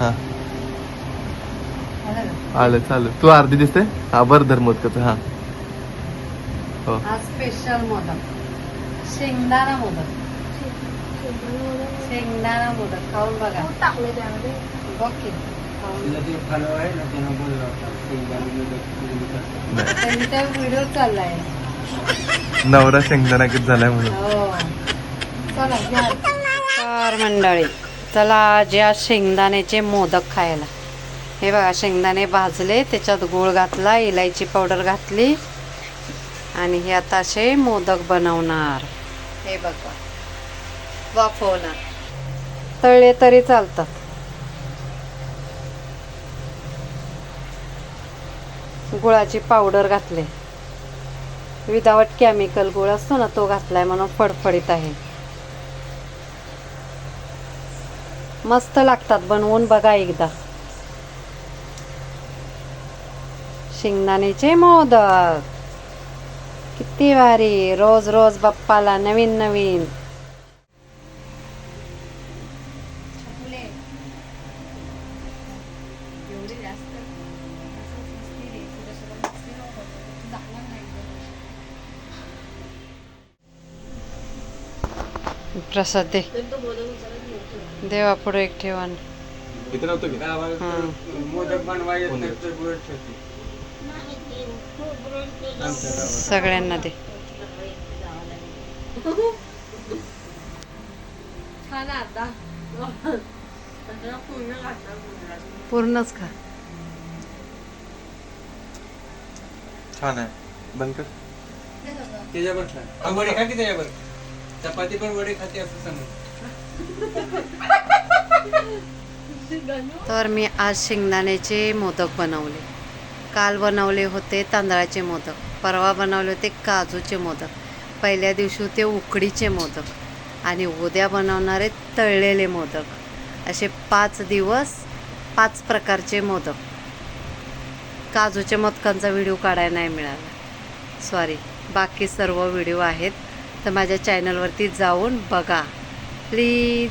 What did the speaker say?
हा. आलं चालेल. तू अर्धी दिसते? हा बरं धर मोदकाचं हा. हो. हा स्पेशल मोदक. शेंगदाणा मोदक. शेंगदाणा मोदक. खाऊन बघा. टाकले त्यामध्ये? की. मोदक व्हिडिओ चाललाय. नवरा शेंगदाणा किती झालाय म्हणून. हो. चला मंडळी चला आज शेंगदाण्याचे मोदक खायला. हे बघा शेंगदाणे भाजले त्याच्यात गूळ घातला इलायची पावडर घातली आणि हे आता असे मोदक बनवणार. हे बघा वाफवणार. तळले तरी चालतात. गुळाची पावडर घातले. विदाउट केमिकल गुळ असतो ना तो घातलाय म्हणून फडफडीत आहे. मस्त लागतात बनवून बघा एकदा. शेंगदाण्याचे मोदक. किती भारी. रोज रोज बाप्पाला नवीन नवीन. प्रसाद दे देवा पुढे एक ठेवण हा. गावात सगळ्यांना दे पूर्णच खा छान आहे बंद कर त्याच्यावर खा. हा, की त्याच्यावर चपाती पण वडे खाते असं सांग. तर मी आज शेंगदाण्याचे मोदक बनवले. काल बनवले होते तांदळाचे मोदक परवा बनवले होते काजूचे मोदक पहिल्या दिवशी होते उकडीचे मोदक आणि उद्या बनवणारे तळलेले मोदक. असे पाच दिवस पाच प्रकारचे मोदक. काजूच्या मोदकांचा व्हिडिओ काढायला नाही मिळाला. सॉरी बाकी सर्व व्हिडिओ आहेत. तर माझ्या चॅनलवरती जाऊन बघा. प्लीज